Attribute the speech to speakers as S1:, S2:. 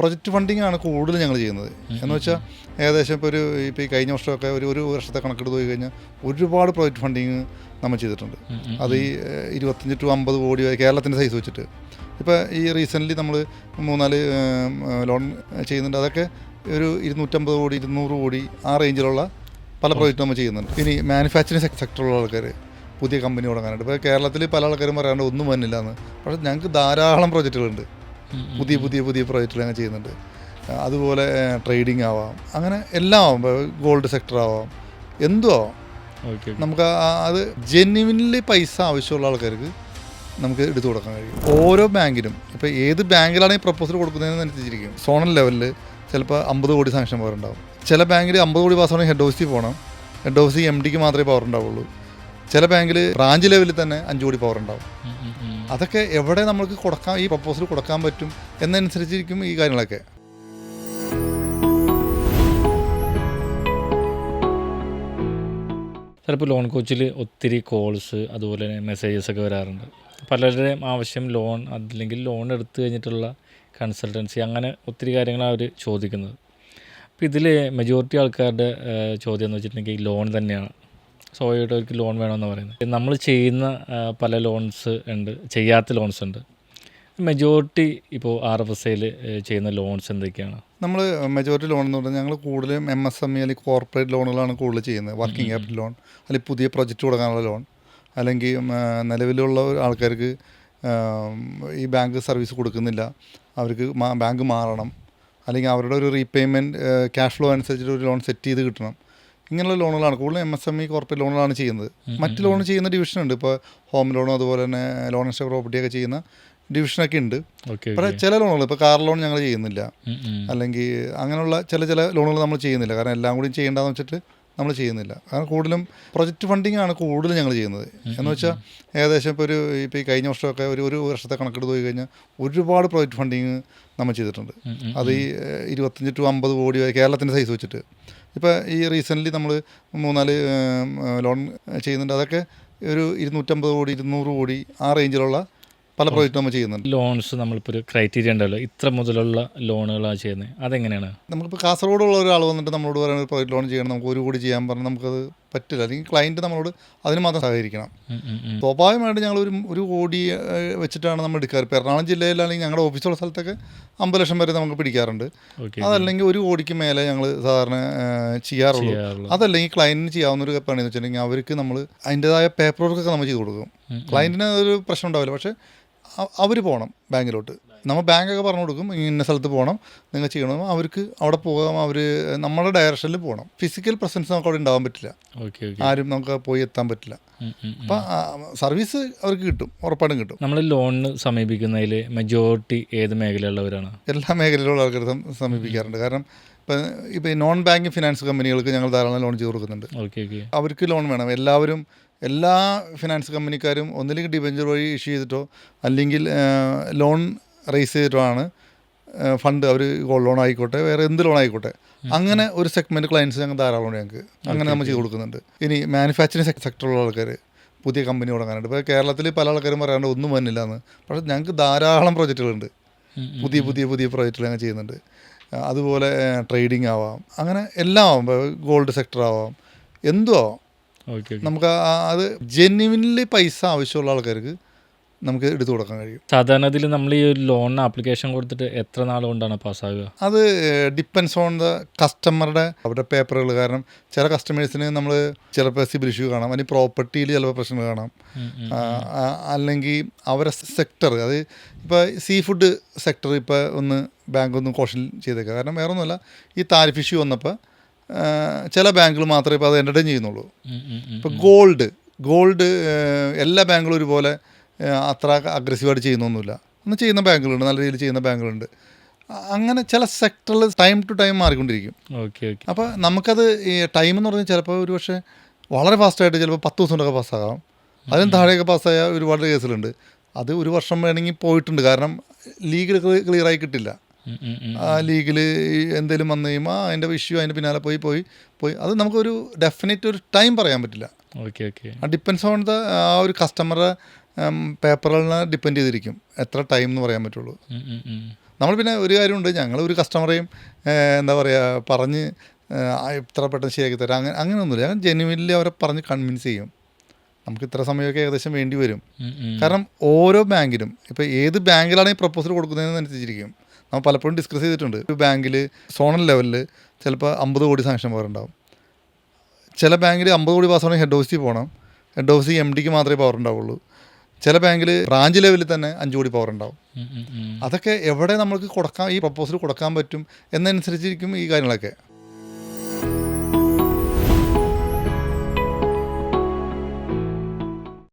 S1: Project funding ആണ് കൂടുതൽ ഞങ്ങൾ ചെയ്യുന്നത്. എന്ന് വെച്ചാൽ ഏകദേശം ഇപ്പോൾ ഒരു ഇപ്പോൾ ഈ കഴിഞ്ഞ വർഷമൊക്കെ ഒരു ഒരു വർഷത്തെ കണക്കെടുത്ത് പോയി കഴിഞ്ഞാൽ ഒരുപാട് പ്രൊജക്റ്റ് ഫണ്ടിങ് നമ്മൾ ചെയ്തിട്ടുണ്ട്. അത് ഈ ഇരുപത്തഞ്ച് ടു അമ്പത് കോടി വരെ കേരളത്തിന്റെ സൈസ് വെച്ചിട്ട്. ഇപ്പോൾ ഈ റീസെന്റ്ലി നമ്മൾ മൂന്നാൽ ലോൺ ചെയ്യുന്നുണ്ട്. അതൊക്കെ ഒരു ഇരുന്നൂറ്റമ്പത് കോടി ഇരുന്നൂറ് കോടി ആ റേഞ്ചിലുള്ള പല പ്രോജക്റ്റ് നമ്മൾ ചെയ്യുന്നുണ്ട്. ഇനി മാനുഫാക്ചറിങ് സെക്ടറിലുള്ള ആൾക്കാർ പുതിയ കമ്പനി തുടങ്ങാനുണ്ട് ഇപ്പോൾ കേരളത്തിൽ പല ആൾക്കാരും പറയാണ്ട് ഒന്നും വന്നില്ല എന്ന് പക്ഷേ ഞങ്ങൾക്ക് ധാരാളം പ്രോജക്റ്റുകളുണ്ട് പുതിയ പുതിയ പുതിയ പ്രോജക്റ്റുകൾ അങ്ങനെ ചെയ്യുന്നുണ്ട്. അതുപോലെ ട്രേഡിംഗ് ആവാം. അങ്ങനെ എല്ലാം ആവാം. ഗോൾഡ് സെക്ടർ ആവാം. എന്തും ആവാം. നമുക്ക് അത് ജെന്യുവിൻലി പൈസ ആവശ്യമുള്ള ആൾക്കാർക്ക് നമുക്ക് എടുത്തു കൊടുക്കാൻ കഴിയും. ഓരോ ബാങ്കിനും. ഇപ്പോൾ ഏത് ബാങ്കിലാണ് ഈ പ്രപ്പോസൽ കൊടുക്കുന്നതെന്ന് അനുസരിച്ചിരിക്കും സോണൽ ലെവലിൽ ചിലപ്പോൾ അമ്പത് കോടി സാങ്ഷൻ പവർ ഉണ്ടാവും. ചില ബാങ്കിൽ അമ്പത് കോടി പാസ്സാണെങ്കിൽ ഹെഡ് ഓഫീസിൽ പോകണം ഹെഡ് ഓഫീസിൽ എം ഡിക്ക് മാത്രമേ പവർ ഉണ്ടാവുള്ളൂ. ചില ബാങ്കിൽ ബ്രാഞ്ച് ലെവലിൽ തന്നെ അഞ്ചു കോടി പവർ ഉണ്ടാവും. അതൊക്കെ എവിടെ നമുക്ക് കൊടുക്കാൻ ഈ പ്രപ്പോസൽ കൊടുക്കാൻ പറ്റും എന്നനുസരിച്ചിരിക്കും ഈ കാര്യങ്ങളൊക്കെ.
S2: ചിലപ്പോൾ ലോൺ കോച്ചിൽ ഒത്തിരി കോൾസ് അതുപോലെ തന്നെ മെസ്സേജസ് ഒക്കെ വരാറുണ്ട്. പലരുടെയും ആവശ്യം ലോൺ അല്ലെങ്കിൽ ലോൺ എടുത്തു കഴിഞ്ഞിട്ടുള്ള കൺസൾട്ടൻസി അങ്ങനെ ഒത്തിരി കാര്യങ്ങളാണ് അവർ ചോദിക്കുന്നത്. അപ്പോൾ ഇതിൽ മെജോറിറ്റി ആൾക്കാരുടെ ചോദ്യം എന്ന് വെച്ചിട്ടുണ്ടെങ്കിൽ ലോൺ തന്നെയാണ്. സ്വാഭാവികമായിട്ടും അവർക്ക് ലോൺ വേണമെന്ന് പറയുന്നത്. നമ്മൾ ചെയ്യുന്ന പല ലോൺസ് ഉണ്ട് ചെയ്യാത്ത ലോൺസ് ഉണ്ട്. മെജോറിറ്റി ഇപ്പോൾ ആർ എഫ് എസ് ഐയിൽ ചെയ്യുന്ന ലോൺസ് എന്തൊക്കെയാണ്?
S1: നമ്മൾ മെജോറിറ്റി ലോൺ എന്ന് പറഞ്ഞാൽ ഞങ്ങൾ കൂടുതലും എം എസ് എം ഇ അല്ലെങ്കിൽ കോർപ്പറേറ്റ് ലോണുകളാണ് കൂടുതൽ ചെയ്യുന്നത്. വർക്കിംഗ് ക്യാപിറ്റൽ ലോൺ അല്ലെങ്കിൽ പുതിയ പ്രൊജക്റ്റ് തുടങ്ങാനുള്ള ലോൺ അല്ലെങ്കിൽ നിലവിലുള്ള ആൾക്കാർക്ക് ഈ ബാങ്ക് സർവീസ് കൊടുക്കുന്നില്ല. അവർക്ക് ബാങ്ക് മാറണം. അല്ലെങ്കിൽ അവരുടെ ഒരു റീപേയ്മെന്റ് ക്യാഷ് ഫ്ലോ അനുസരിച്ചിട്ട് ഒരു ലോൺ സെറ്റ് ചെയ്ത് കിട്ടണം. ഇങ്ങനെയുള്ള ലോണുകളാണ്. കൂടുതലും M S M E corporate ലോണുകളാണ് ചെയ്യുന്നത്. മറ്റ് ലോൺ ചെയ്യുന്ന ഡിവിഷൻ ഉണ്ട്. ഇപ്പോൾ ഹോം ലോണും അതുപോലെ തന്നെ ലോൺ ഇൻസ്റ്റ പ്രോപ്പർട്ടിയൊക്കെ ചെയ്യുന്ന ഡിവിഷനൊക്കെ ഉണ്ട്. പക്ഷേ ചില ലോണുകൾ ഇപ്പോൾ കാർ ലോൺ ഞങ്ങൾ ചെയ്യുന്നില്ല. അല്ലെങ്കിൽ അങ്ങനെയുള്ള ചില ചില ലോണുകൾ നമ്മൾ ചെയ്യുന്നില്ല. കാരണം എല്ലാം കൂടി ചെയ്യേണ്ടതെന്ന് വെച്ചിട്ട് നമ്മൾ ചെയ്യുന്നില്ല. കാരണം കൂടുതലും പ്രൊജക്റ്റ് ഫണ്ടിങ് ആണ് കൂടുതൽ ഞങ്ങൾ ചെയ്യുന്നത്. എന്ന് വെച്ചാൽ ഏകദേശം ഇപ്പോൾ ഒരു ഇപ്പോൾ ഈ കഴിഞ്ഞ വർഷമൊക്കെ ഒരു ഒരു വർഷത്തെ കണക്കെടുത്ത് പോയി കഴിഞ്ഞാൽ ഒരുപാട് പ്രൊജക്റ്റ് ഫണ്ടിങ് നമ്മൾ ചെയ്തിട്ടുണ്ട്. അത് ഈ ഇരുപത്തഞ്ച് ടു അമ്പത് കോടി വരെ കേരളത്തിന്റെ സൈസ് വെച്ചിട്ട്. ഇപ്പോൾ ഈ റീസെന്റ്ലി നമ്മൾ മൂന്നാൽ ലോൺ ചെയ്യുന്നുണ്ട്. അതൊക്കെ ഒരു ഇരുന്നൂറ്റമ്പത് കോടി ഇരുന്നൂറ് കോടി ആ റേഞ്ചിലുള്ള പല പ്രോജക്റ്റ് നമ്മൾ ചെയ്യുന്നുണ്ട്.
S2: ലോൺസ് നമ്മളിപ്പോൾ ഒരു ക്രൈറ്റീരിയ ഉണ്ടല്ലോ. ഇത്ര മുതലുള്ള ലോണുകളാണ് ചെയ്യുന്നത്. അതെങ്ങനെയാണ്?
S1: നമ്മളിപ്പോൾ കാസർഗോഡുള്ള ഒരാൾ വന്നിട്ട് നമ്മളോട് പറയുന്ന ഒരു പ്രോജക്റ്റ് ലോൺ ചെയ്യണം നമുക്ക് ഒരു കോടി ചെയ്യാൻ പറഞ്ഞാൽ നമുക്കത് പറ്റില്ല. അല്ലെങ്കിൽ ക്ലയന്റ് നമ്മളോട് അതിന് മാത്രം സഹകരിക്കണം. സ്വാഭാവികമായിട്ട് ഞങ്ങൾ ഒരു ഒരു കോടി വെച്ചിട്ടാണ് നമ്മൾ എടുക്കാറ്. ഇപ്പോൾ എറണാകുളം ജില്ലയിലാണെങ്കിൽ ഞങ്ങളുടെ ഓഫീസുള്ള സ്ഥലത്തൊക്കെ അമ്പത് ലക്ഷം വരെ നമുക്ക് പിടിക്കാറുണ്ട്. അതല്ലെങ്കിൽ ഒരു കോടിക്ക് മേലെ ഞങ്ങൾ സാധാരണ ചെയ്യാറുള്ളൂ.
S2: ചെയ്യാറുള്ളൂ.
S1: അതല്ലെങ്കിൽ ക്ലയന്റിന് ചെയ്യാവുന്ന ഒരു പണിയെന്ന് വെച്ചിട്ടുണ്ടെങ്കിൽ അവർക്ക് നമ്മൾ അതിന്റെതായ പേപ്പർ വർക്കൊക്കെ നമ്മൾ ചെയ്ത് കൊടുക്കും. ക്ലയന്റിന് അതൊരു പ്രശ്നം ഉണ്ടാവില്ല. പക്ഷേ അവർ പോകണം ബാങ്കിലോട്ട്. നമ്മൾ ബാങ്കൊക്കെ പറഞ്ഞു കൊടുക്കും ഇന്ന സ്ഥലത്ത് പോകണം നിങ്ങൾ ചെയ്യണം. അവർക്ക് അവിടെ പോകാം അവർ നമ്മുടെ ഡയറക്ഷനിൽ പോകണം ഫിസിക്കൽ പ്രസൻസ് നമുക്ക് അവിടെ ഉണ്ടാവാൻ പറ്റില്ല. ആരും നമുക്ക് പോയി എത്താൻ പറ്റില്ല. അപ്പം സർവീസ് അവർക്ക് കിട്ടും ഉറപ്പായിട്ടും കിട്ടും.
S2: നമ്മൾ ലോണിന് സമീപിക്കുന്നതിൽ മെജോറിറ്റി ഏത് മേഖലയിലുള്ളവരാണ്?
S1: എല്ലാ മേഖലയിലുള്ള ആൾക്കാർ സമീപിക്കാറുണ്ട്. കാരണം ഇപ്പം ഇപ്പം ഈ നോൺ ബാങ്കിങ് ഫിനാൻസ് കമ്പനികൾക്ക് ഞങ്ങൾ ധാരാളം ലോൺ ചെയ്ത് കൊടുക്കുന്നുണ്ട്. അവർക്ക് ലോൺ വേണം. എല്ലാവരും എല്ലാ ഫിനാൻസ് കമ്പനിക്കാരും ഒന്നില്ലെങ്കിൽ ഡിബഞ്ചർ വഴി ഇഷ്യൂ ചെയ്തിട്ടോ അല്ലെങ്കിൽ ലോൺ റേസ് ചെയ്തിട്ടോ ആണ് ഫണ്ട് അവർ ഗോൾഡ് ലോൺ ആയിക്കോട്ടെ വേറെ എന്ത് ലോൺ ആയിക്കോട്ടെ. അങ്ങനെ ഒരു സെഗ്മെന്റ് ക്ലയൻസ് ഞങ്ങൾ ധാരാളം ഞങ്ങൾക്ക്. അങ്ങനെ നമ്മൾ ചെയ്ത് കൊടുക്കുന്നുണ്ട്. ഇനി മാനുഫാക്ചറിങ് സെക്ടറിലുള്ള ആൾക്കാർ പുതിയ കമ്പനി തുടങ്ങാനുണ്ട് ഇപ്പോൾ കേരളത്തിൽ പല ആൾക്കാരും പറയാണ്ട് ഒന്നും വന്നില്ല എന്ന് പക്ഷേ ഞങ്ങൾക്ക് ധാരാളം പ്രോജക്റ്റുകളുണ്ട്. പുതിയ പുതിയ പുതിയ പ്രോജക്റ്റുകൾ ഞങ്ങൾ ചെയ്യുന്നുണ്ട്. അതുപോലെ ട്രേഡിംഗ് ആവാം. അങ്ങനെ എല്ലാം ആവാം. ഗോൾഡ് സെക്ടർ ആവാം. എന്തും ആവാം. നമുക്ക് അത് ജെന്യുവിനിൽ പൈസ ആവശ്യമുള്ള ആൾക്കാർക്ക് നമുക്ക് എടുത്തു കൊടുക്കാൻ കഴിയും.
S2: സാധാരണ ഇതിൽ നമ്മൾ ഈ ലോൺ ലോണിന് ആപ്ലിക്കേഷൻ കൊടുത്തിട്ട് എത്ര നാൾ കൊണ്ടാണ് പാസ്സാകുക
S1: അത് ഡിപ്പെൻസ് ഓൺ ദ കസ്റ്റമറുടെ അവരുടെ പേപ്പറുകൾ കാരണം ചില കസ്റ്റമേഴ്സിന് നമ്മൾ ചിലപ്പോൾ സിബിൽ ഇഷ്യൂ കാണാം. അല്ലെങ്കിൽ പ്രോപ്പർട്ടിയിൽ ചിലപ്പോൾ പ്രശ്നങ്ങൾ കാണാം. അല്ലെങ്കിൽ അവരെ സെക്ടർ അത് ഇപ്പോൾ സീ ഫുഡ് സെക്ടർ ഇപ്പോൾ ഒന്ന് ബാങ്ക് ഒന്ന് കോഷൻ ചെയ്തേക്കുക കാരണം വേറെ ഒന്നുമല്ല ഈ താരിഫ് ഇഷ്യൂ വന്നപ്പോൾ ചില ബാങ്കുകൾ മാത്രമേ ഇപ്പോൾ അത് എന്റർടൈൻ ചെയ്യുന്നുള്ളൂ. ഇപ്പോൾ ഗോൾഡ് ഗോൾഡ് എല്ലാ ബാങ്കുകളും ഒരുപോലെ അത്ര അഗ്രസീവായിട്ട് ചെയ്യുന്നൊന്നുമില്ല. ഒന്ന് ചെയ്യുന്ന ബാങ്കുകളുണ്ട് നല്ല രീതിയിൽ ചെയ്യുന്ന ബാങ്കുകളുണ്ട്. അങ്ങനെ ചില സെക്ടറിൽ ടൈം ടു ടൈം മാറിക്കൊണ്ടിരിക്കും.
S2: Okay okay.
S1: അപ്പോൾ നമുക്കത് ഈ ടൈം എന്ന് പറഞ്ഞാൽ ചിലപ്പോൾ ഒരു പക്ഷേ വളരെ ഫാസ്റ്റായിട്ട് ചിലപ്പോൾ പത്ത് ദിവസം കൊണ്ടൊക്കെ പാസ്സാകാം അതിന് താഴെയൊക്കെ പാസ്സായ ഒരുപാട് കേസുകളുണ്ട് അത് ഒരു വർഷം വേണമെങ്കിൽ പോയിട്ടുണ്ട്. കാരണം ലീഗൽ ക്ലിയർ ആയി കിട്ടില്ല. ആ ലീഗിൽ എന്തെങ്കിലും വന്നു കഴിയുമ്പോൾ അതിന്റെ ഇഷ്യൂ അതിന്റെ പിന്നാലെ പോയി പോയി പോയി. അത് നമുക്കൊരു ഡെഫിനറ്റ് ഒരു ടൈം പറയാൻ പറ്റില്ല.
S2: Okay okay.
S1: ആ ഡിപ്പെൻസ് ഓൺ ദ ആ ഒരു കസ്റ്റമറുടെ പേപ്പറുകളിനെ ഡിപ്പെൻഡ് ചെയ്തിരിക്കും. എത്ര ടൈം എന്ന് പറയാൻ പറ്റുള്ളൂ. നമ്മൾ പിന്നെ ഒരു കാര്യമുണ്ട്. ഞങ്ങൾ ഒരു കസ്റ്റമറെയും എന്താ പറയുക പറഞ്ഞ് ഇത്ര പെട്ടെന്ന് ശരിയാക്കി തരാം. അങ്ങനെ അങ്ങനെയൊന്നുമില്ല ഞാൻ ജെനുവിനിൽ അവരെ പറഞ്ഞ് കൺവിൻസ് ചെയ്യും. നമുക്ക് ഇത്ര സമയമൊക്കെ ഏകദേശം വേണ്ടി വരും. കാരണം ഓരോ ബാങ്കിലും ഇപ്പോൾ ഏത് ബാങ്കിലാണ് ഈ പ്രപ്പോസൽ കൊടുക്കുന്നതെന്ന് അനുസരിച്ചിരിക്കും. നമ്മൾ പലപ്പോഴും ഡിസ്കസ് ചെയ്തിട്ടുണ്ട്. ഒരു ബാങ്കിൽ സോണൽ ലെവലിൽ ചിലപ്പോൾ അമ്പത് കോടി സാങ്ഷൻ പവറുണ്ടാവും ചില ബാങ്കിൽ അമ്പത് കോടി പാസ്സാണെങ്കിൽ ഹെഡ് ഓഫീസിൽ പോകണം ഹെഡ് ഓഫീസിൽ എം ഡിക്ക് മാത്രമേ പവർ ഉണ്ടാവുള്ളൂ. ചില ബാങ്കിൽ ബ്രാഞ്ച് ലെവലിൽ തന്നെ അഞ്ച് കോടി പവർ ഉണ്ടാവും. അതൊക്കെ എവിടെ നമ്മൾക്ക് കൊടുക്കാൻ ഈ പ്രപ്പോസൽ കൊടുക്കാൻ പറ്റും എന്നനുസരിച്ചിരിക്കും ഈ കാര്യങ്ങളൊക്കെ.